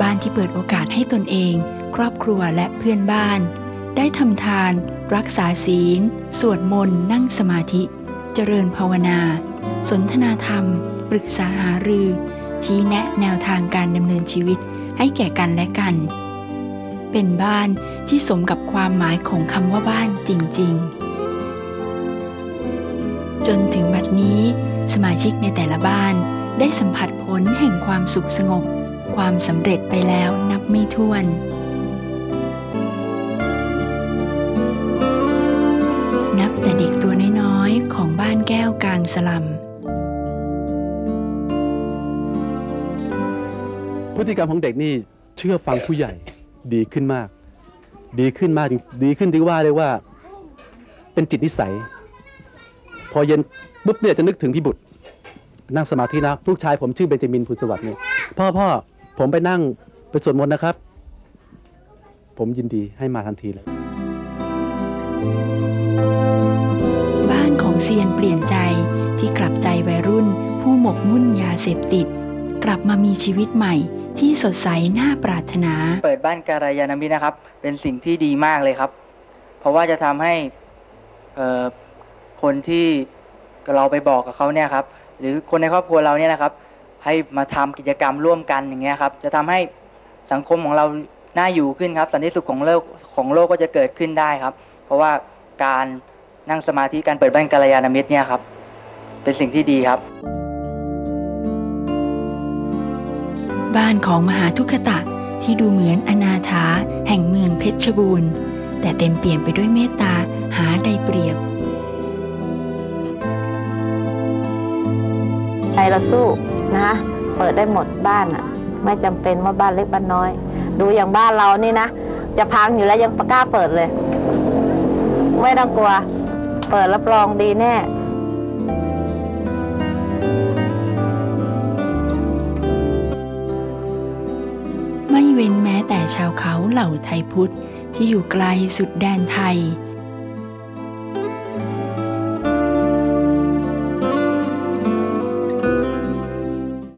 บ้านที่เปิดโอกาสให้ตนเอง ครอบครัวและเพื่อนบ้าน ได้ทำทาน รักษาศีล สวดมนต์ นั่งสมาธิ เจริญภาวนา สนทนาธรรม ปรึกษาหารือ ชี้แนะแนวทางการดำเนินชีวิตให้แก่กันและกัน เป็นบ้านที่สมกับความหมายของคำว่าบ้านจริง ๆ จนถึงบัดนี้ สมาชิกในแต่ละบ้านได้สัมผัสผลแห่งความสุขสงบ ความสำเร็จไปแล้วนับไม่ถ้วนนับแต่เด็กตัวน้อยๆ ของบ้านแก้วกลางสลัม พฤติกรรมของเด็กนี่เชื่อฟังผู้ใหญ่ดีขึ้นมาก ดีขึ้นมากดีขึ้นที่ว่าเลยว่า เป็นจิตนิสัย พอเย็นปุ๊บเนี่ยจะนึกถึงพี่บุตร นั่งสมาธินะลูกชายผมชื่อเบนจามินภูสวัสดิ์เนี่ยพ่อพ่อ ผมไปนั่งไปสวดมนต์นะครับ ผมยินดีให้มาทันทีเลย บ้านของเซียนเปลี่ยนใจที่กลับใจวัยรุ่น ผู้หมกมุ่นยาเสพติด กลับมามีชีวิตใหม่ที่สดใสน่าปรารถนา เปิดบ้านการยานามิตรนะครับ เป็นสิ่งที่ดีมากเลยครับ เพราะว่าจะทำให้เอ่อคนที่เราไปบอกกับเขาเนี่ยครับ หรือคนในครอบครัวเราเนี่ยนะครับ ให้มาทำกิจกรรมร่วมกันอย่างเงี้ยครับ จะทำให้สังคมของเราน่าอยู่ขึ้นครับ สันติสุขของโลกของโลกก็จะเกิดขึ้นได้ครับ เพราะว่าการนั่งสมาธิการเปิดบ้านการยานมิตรเนี่ยครับ เป็นสิ่งที่ดีครับ บ้านของมหาทุกขตะที่ดูเหมือนอนาถาแห่งเมืองเพชรบูรณ์ แต่เต็มเปี่ยมไปด้วยเมตตาหาใดเปรียบ ใจเราสู้นะเปิดได้หมดบ้านอะ ไม่จำเป็นว่าบ้านเล็กบ้านน้อย ดูอย่างบ้านเรานี่นะ จะพังอยู่แล้วยังประกล้าเปิดเลย ไม่ต้องกลัว เปิดรับรองดีแน่ไม่เว้นแม้แต่ชาวเขาเหล่าไทยพุทธที่อยู่ไกลสุดแดนไทย